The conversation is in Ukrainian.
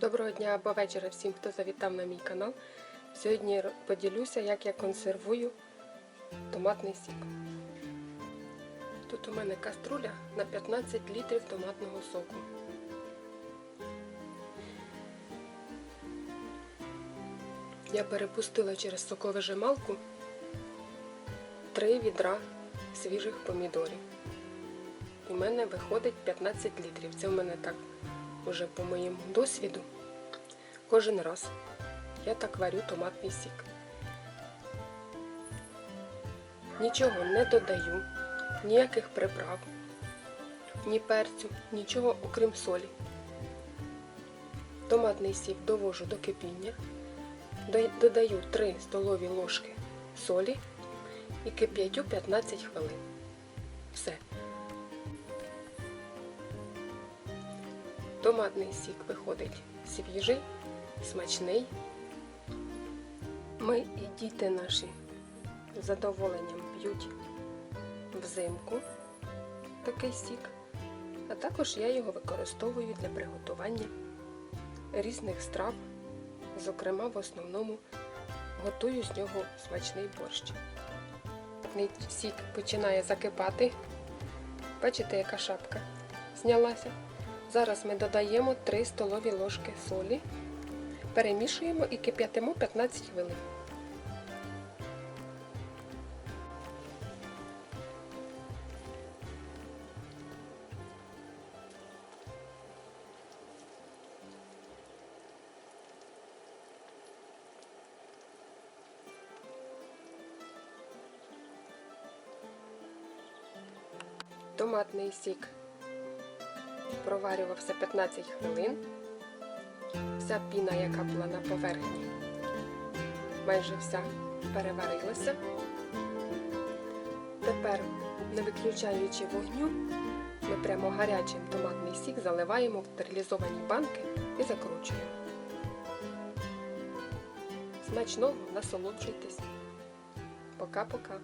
Доброго дня або вечора всім, хто завітав на мій канал. Сьогодні поділюся, як я консервую томатний сік. Тут у мене каструля на 15 літрів томатного соку. Я перепустила через соковижималку 3 відра свіжих помідорів. У мене виходить 15 літрів. Це в мене так уже по моєму досвіду. Кожен раз я так варю томатний сік. Нічого не додаю, ніяких приправ, ні перцю, нічого окрім солі. Томатний сік довожу до кипіння, додаю 3 столові ложки солі і кип'ятю 15 хвилин. Все. Томатний сік виходить свіжий, смачний. Ми і діти наші з задоволенням п'ють взимку такий сік, а також я його використовую для приготування різних страв. Зокрема, в основному готую з нього смачний борщ. Сік починає закипати. Бачите, яка шапка знялася. Зараз ми додаємо 3 столові ложки солі, перемішуємо і кип'ятимо 15 хвилин. Томатний сік проварювався 15 хвилин. Вся піна, яка була на поверхні, майже вся переварилася. Тепер, не виключаючи вогню, ми прямо гарячим томатний сік заливаємо в стерилізовані банки і закручуємо. Смачного насолоджуйтесь. Пока-пока.